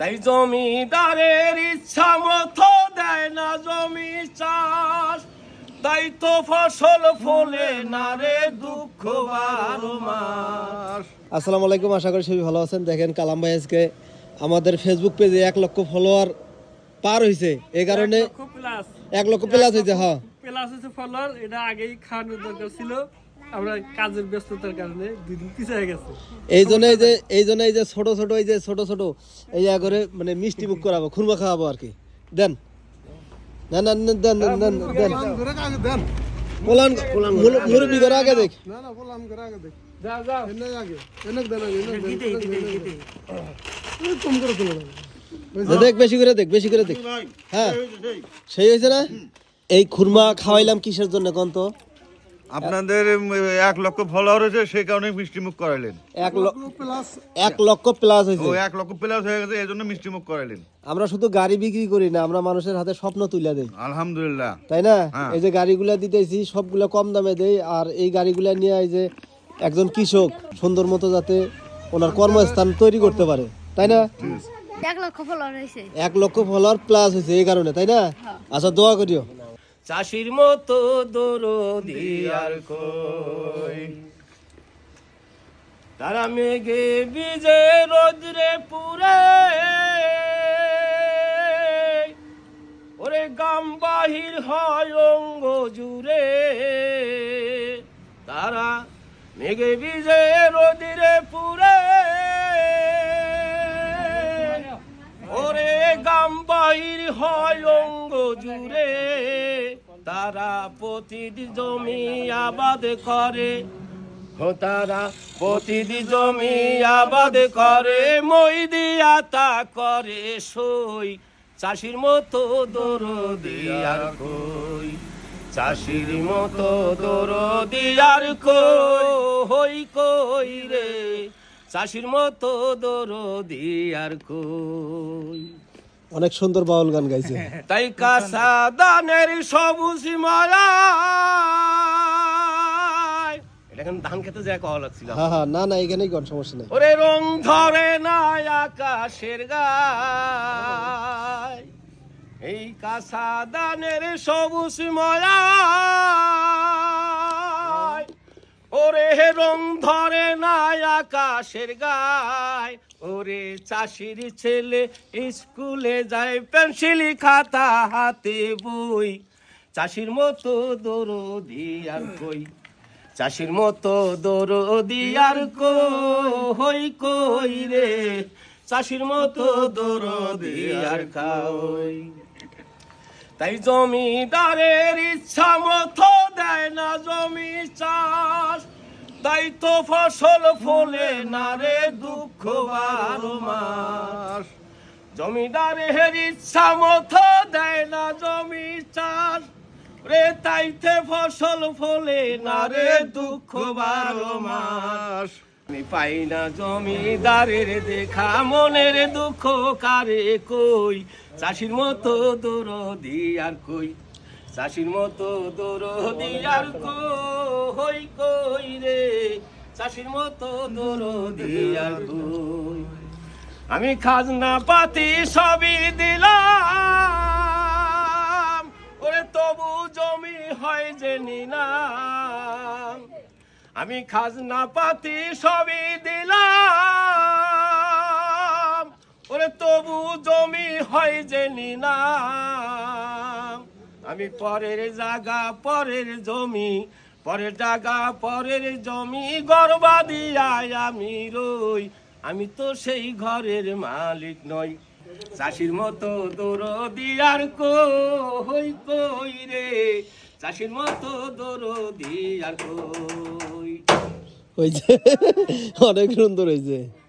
তাই জমিদারের ইচ্ছা মতো দেয় না জমি চাষ। তাই তো ফসল ফলে না রে দুঃখ মাস। আসসালামু আলাইকুম আশা করি সবাই ভালো আছেন। দেখেন কালাম ভাই আজকে আমাদের ফেসবুক পেজে এক লক্ষ ফলোয়ার পার হয়েছে এই কারণে এক লক্ষ প্লাস হয়েছে হ্যাঁ। প্লাস হচ্ছে ফলোয়ার এটা আগেই খাওয়ানোর দরকার ছিল। আমরা কাজের ব্যস্ততার কারণে দুই দিন পিছিয়ে গেছে। এই জন্য এই যে এই জন্য এই যে ছোট ছোট এই যে ছোট ছোট এই যে করে মানে মিষ্টি মুখ করাবো খুরমা খাওয়াবো আর কি। দেন। না না না, দেন দেন দেন দেন। পোলান মুর- মুরব্বি করে আগে দেখ যাও যাও দেখ বেশি করে দেখ বেশি করে দেখ। হ্যাঁ। সেই হয়েছে না? এই খুরমা খাওয়াইলাম কিসের জন্য কোন তো? আপনাদের এক লক্ষ ফলোয়ার হয়েছে সেই কারণে মিষ্টি মুখ করাইলেন। এক লক্ষ এক লক্ষ প্লাস ও এক লক্ষ প্লাস হয়ে গেছে এই জন্য মিষ্টি মুখ করাইলেন। আমরা শুধু গাড়ি বিক্রি করি না আমরা মানুষের হাতে স্বপ্ন তুলে দেই। আলহামদুলিল্লাহ। তাই না? হ্যাঁ। এই যে গাড়িগুলা দিতেছি সবগুলো কম দামে দেই আর এই গাড়িগুলা নিয়ে এই যে একজন কৃষক সুন্দর মতো যাতে ওনার কর্মস্থান তৈরি করতে পারে। তাই না? এক লক্ষ ফলোয়ার হয়েছে। এক লক্ষ ফলোয়ার প্লাস হয়েছে এই কারণে তাই না? আচ্ছা দোয়া করিও। চাষির মতো দরদি আর কই? তারা মেঘে বিজে রোদ্রে পুরে ওরে গাম বাহির হয় অঙ্গ জুড়ে। তারা মেঘে বিজে রোদ্রে পুরে গাম হয় অঙ্গ জুড়ে। তারা প্রতিদি জমি আবাদ করে। তারা প্রতিদি জমি আবাদ করে। মই দিয়া তা করে সই। চাষির মতো দরদি আর কই। চাষির মতো দরদি আর কই। কই রে। চাষির মতো দরদি আর কই। অনেক সুন্দর বাউল গান গাইছে। তাই কাঁচা দানের সবুজ মালা এটা কিন্তু ধান খেতে যায় কওয়া লাগছিল। হ্যাঁ হ্যাঁ না না এখানেই কোন সমস্যা নেই। ওরে রং ধরে না আকাশের গায়। এই কাঁচা দানের সবুজ মালা ওরে আকাশের গায়, ওরে চাষির ছেলে, স্কুলে যায় পেন্সিল খাতা হাতে বই। চাষির মতো দরদি আর কই, চাষির মতো দরদি আর কই কই রে? চাষির মতো দরদি আর কই। তাই জমিদারের ইচ্ছা মতো দেয় না জমি চাষ। তাই তো ফসল ফলে না রে দুঃখ বারো মাস। জমিদারের ইচ্ছা মতো দেয় না জমি চাষ। রে তাইতে ফসল ফলে না রে দুঃখ বারো মাস। আমি পাই না জমিদারের দেখা, মনের দুঃখ কারে কই? চাষির মতো দরদি আর কই? চাষির মতো দরদি আর কই? চাষির মতো দরদি কই আমি খাজনা পাতি সবই দিলাম, ওরে তবু জমি হয় যে নিলাম। আমি খাজনা পাতি সবই দিলাম, ওরে তবু জমি হয় যে নিলাম। আমি পরের জায়গা, পরের জমি পরের জায়গা, পরের জমি, গর্বা দিয়ায় আমি রই। আমি তো সেই ঘরের মালিক নই। চাষির মতো দৌড় দিয়ার কই কই রে? চাষির মতো দৌড় দিয়ার কই? হয়েছে। অনেক সুন্দর হয়েছে।